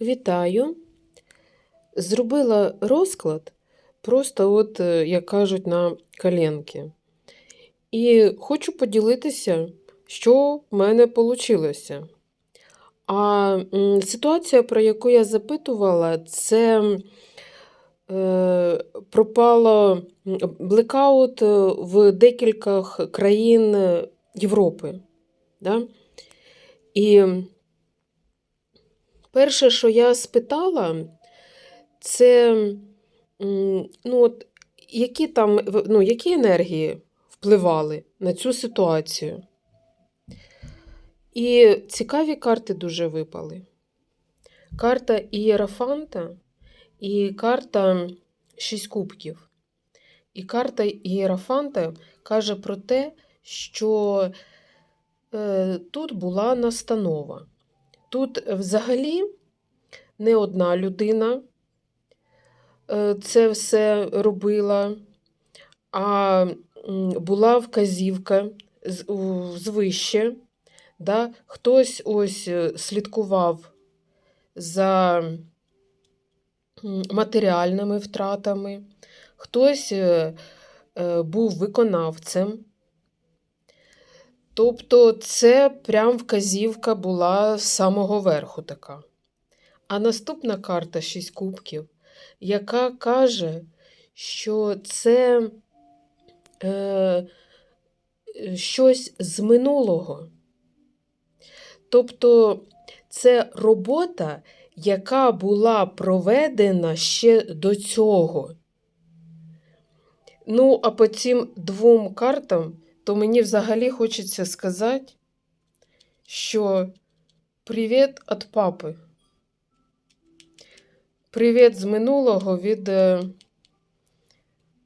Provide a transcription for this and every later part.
Вітаю! Зробила розклад просто, от, е, як кажуть, на коленки. І хочу поділитися, що в мене вийшло. А ситуація, про яку я запитувала, це е, пропало блекаут е, в декількох країн Європи. Да? І перше, що я спитала, це ну, от, які там ну, які енергії впливали на цю ситуацію. І цікаві карти дуже випали. Карта Ієрофанта і карта Шість кубків. І карта Ієрофанта каже про те, що е, тут була настанова. Тут взагалі не одна людина е, це все робила, а була вказівка звище. Да? Хтось ось е, слідкував за матеріальними втратами, хтось е, був виконавцем. Тобто це прям вказівка була з самого верху така. А наступна карта Шість кубків, яка каже, що це е, щось з минулого. Тобто це робота, яка була проведена ще до цього. Ну, а по цим двом картам, то мені взагалі хочеться сказати, що привіт від папи. Привіт з минулого від е,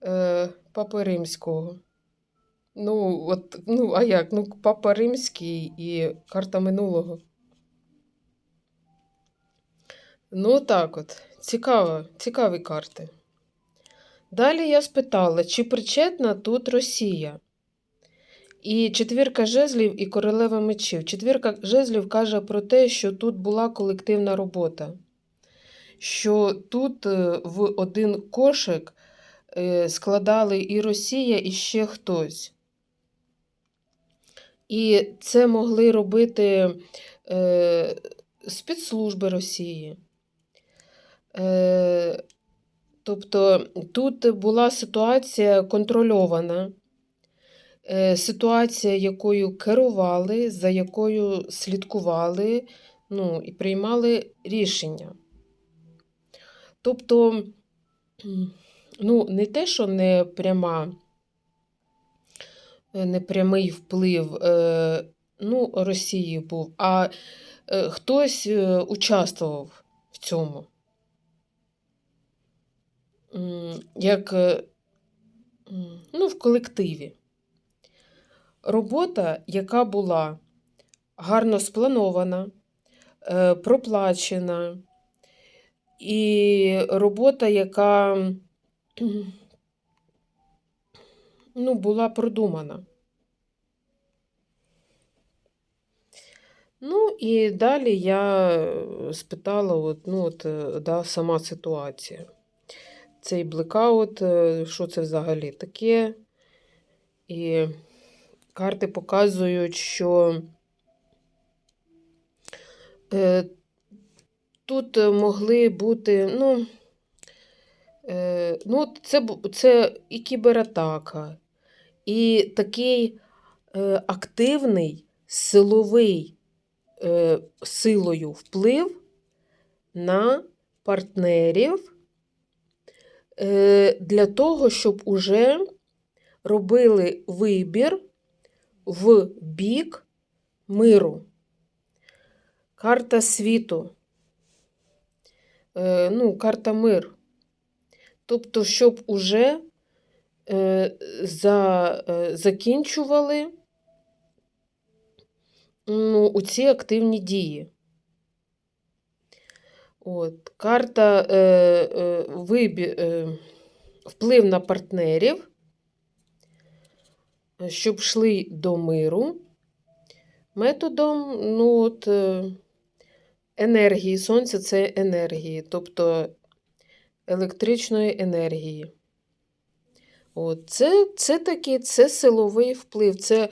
е, Папи Римського. Ну, от, ну, а як? Ну, Папа Римський і карта минулого. Ну, так от. Цікаво, цікаві карти. Далі я спитала, чи причетна тут Росія? І четвірка жезлів і королева мечів. Четвірка жезлів каже про те, що тут була колективна робота, що тут е, в один кошик е, складали і Росія, і ще хтось. І це могли робити е, спецслужби Росії. Е, тобто тут була ситуація контрольована, ситуація, якою керували, за якою слідкували ну, і приймали рішення. Тобто, ну, не те, що не пряма, е, не прямий вплив е, ну, Росії був, а е, хтось е, участвував в цьому. Як е, ну, в колективі. Робота, яка була гарно спланована, е, проплачена, і робота, яка ну, була продумана. Ну, і далі я спитала, от, ну, от, е, да, сама ситуація. Цей блекаут, е, що це взагалі таке? І карти показують, що е, тут могли бути, ну, е, ну це, це і кібератака, і такий е, активний силовий е, силою вплив на партнерів е, для того, щоб уже робили вибір в бік миру. Карта світу. Е, ну, карта мир. Тобто, щоб уже е, за, е, закінчували ну, ці активні дії. От, карта е, е, вибі, е, вплив на партнерів, щоб йшли до миру методом ну, от, е, енергії. Сонце це енергії, тобто електричної енергії. От, це, це таки це силовий вплив, це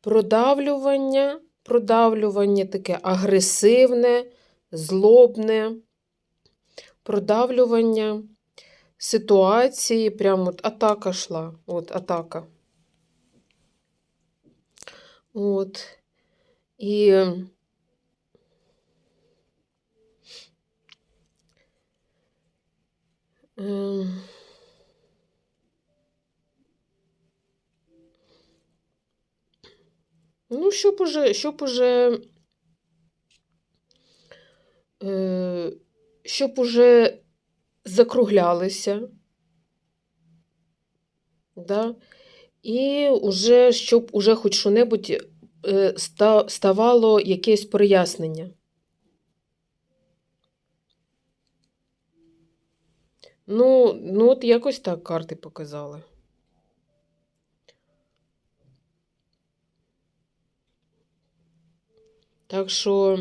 продавлювання, продавлювання таке агресивне, злобне, продавлювання ситуації, прямо от атака йшла. От атака. От. І Ну, щоб уже, щоб уже, е, щоб уже закруглялися, да? І уже, щоб уже хоч що-небудь е, ставало якесь прояснення. Ну, ну, от якось так карти показали. Так що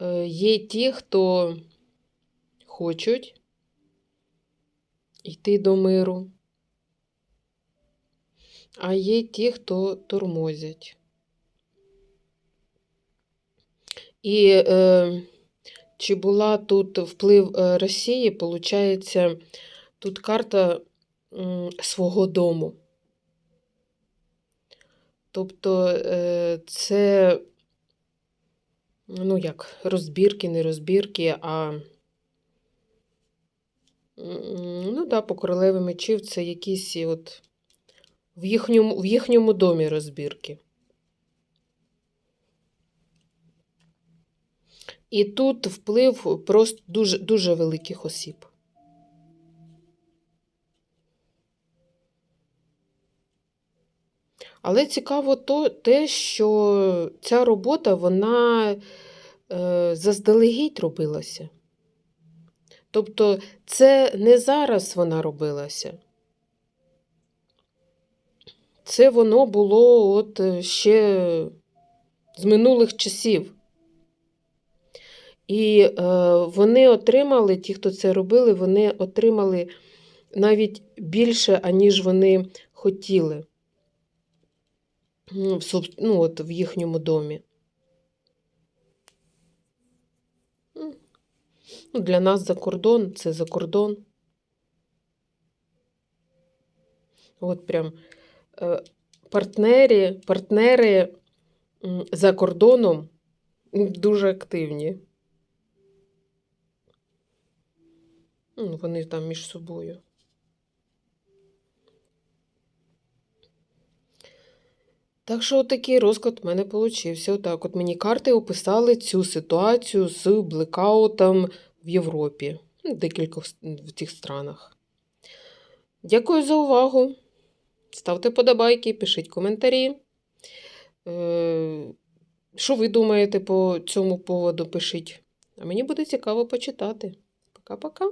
е, є ті, хто хочуть йти до миру, а є ті, хто тормозять. І е, чи була тут вплив е, Росії, получається, тут карта свого дому. Тобто е, це, ну як, розбірки, не розбірки, а ну да, по королеві мечів це якісь от в їхньому, в їхньому домі розбірки. І тут вплив просто дуже, дуже великих осіб. Але цікаво то, те, що ця робота, вона е, заздалегідь робилася. Тобто, це не зараз вона робилася. Це воно було от е, ще з минулих часів. І е, вони отримали, ті, хто це робили, вони отримали навіть більше, аніж вони хотіли ну, ну, от в їхньому домі. Ну, Для нас за кордон це за кордон. От прям партнери, партнери за кордоном дуже активні. Ну, Вони там між собою. Так що отакий розклад в мене получився. Отак от мені карти описали цю ситуацію з блекаутом в Європі, ну, в декількох в цих странах. Дякую за увагу. Ставте подобайки, пишіть коментарі. Е, Що ви думаєте по цьому поводу, пишіть. А мені буде цікаво почитати. Пока-пока.